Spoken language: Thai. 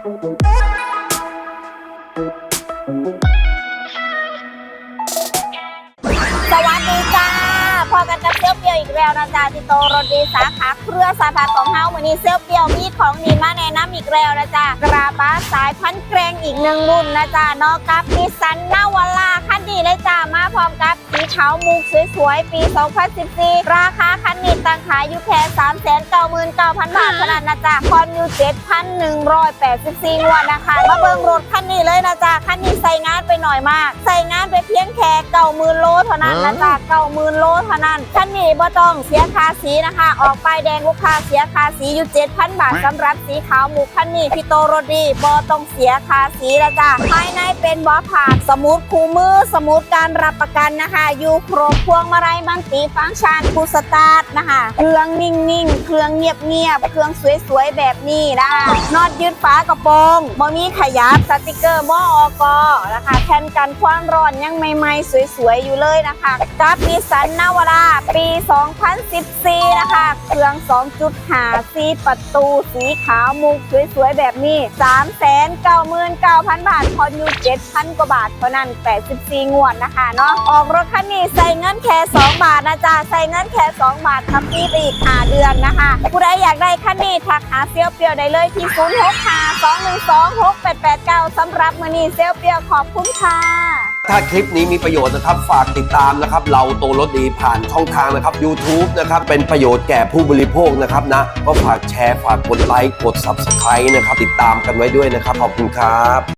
สวัสดีจ้าพอกันกับเซลเปียวอีกแล้วนะจ๊ะที่โตโรดีสาขาเครือสาขาของเฮาวันนี้เซลเปียวมีของดีมาแนะนำอีกแล้วนะจ๊ะกราบาสายพันธุ์แกรงอีกหนึ่งรุ่นนะจ๊ะนอกกับนิสันนาวาร่าคันดีเลยจ้ามาพร้อมกับสีขาวมุกสวยๆปี 2014 ราคาคันนี้ ขายอยู่แค่399,000 บาทเท่านั้นนะจ๊ะคอนอยู่7,184งวดนะคะ มาเบิ่งรถคันนี้เลยนะจ๊ะคันนี้ใส่งานไปหน่อยมาก ใส่งานไปเพียงแค่เก้าหมื่นโลเท่านั้นนะจ๊ะเก้าหมื่นโลเท่านั้นคันนี้บ่ต้องเสียค่าสีนะคะ ออกป้ายแดงลูกค้าเสียค่าสีอยู่7,000บาทสำหรับสีขาวหมูคันนี้พี่โตโรดีบ่ต้องเสียค่าสีแล้วจ้ะภายในเป็นบอผ่านสมุดคู่มือสมุดการรับประกันนะคะอยู่ครบพวงมาลัยมัลติฟังก์ชันคูสตาร์ทนะคะเครื่องนิ่งๆเครื่องเงียบๆเครื่องสวยๆแบบนี้นะคะน็อตยึดฝากระโปรงบ่มีขยับสติกเกอร์มออกนะคะแทนกันความร้อนยังใหม่ๆ สวยๆ อยู่เลยนะคะกับนิสันนาวราปี 2014 นะคะ เครื่อง 2.5ซีประตูสีขาวมุกสวยๆ แบบนี้ 399,000 บาทพออยู่ 7,000 กว่าบาทเท่านั้น 84 งวดนะคะเนาะออกรถคันนี้ใส่เงินแค่ 2 บาทนะจ๊ะใส่เงินแค่ 2 บาททับปีไปอีก 5 เดือนนะคะผู้ใดอยากได้คันนี้ทักหาเซลลเปียวได้เลยที่ 0652126889สำหรับมือนี้เซลลเปียวขอบคุณค่ะ ถ้าคลิปนี้มีประโยชน์นะครับ ฝากติดตามนะครับ เราโตรถดีผ่านช่องทางนะครับ YouTube นะครับ เป็นประโยชน์แก่ผู้บริโภคนะครับนะ ก็ฝากแชร์ ฝากกดไลค์ กด Subscribe นะครับ ติดตามกันไว้ด้วยนะครับ ขอบคุณครับ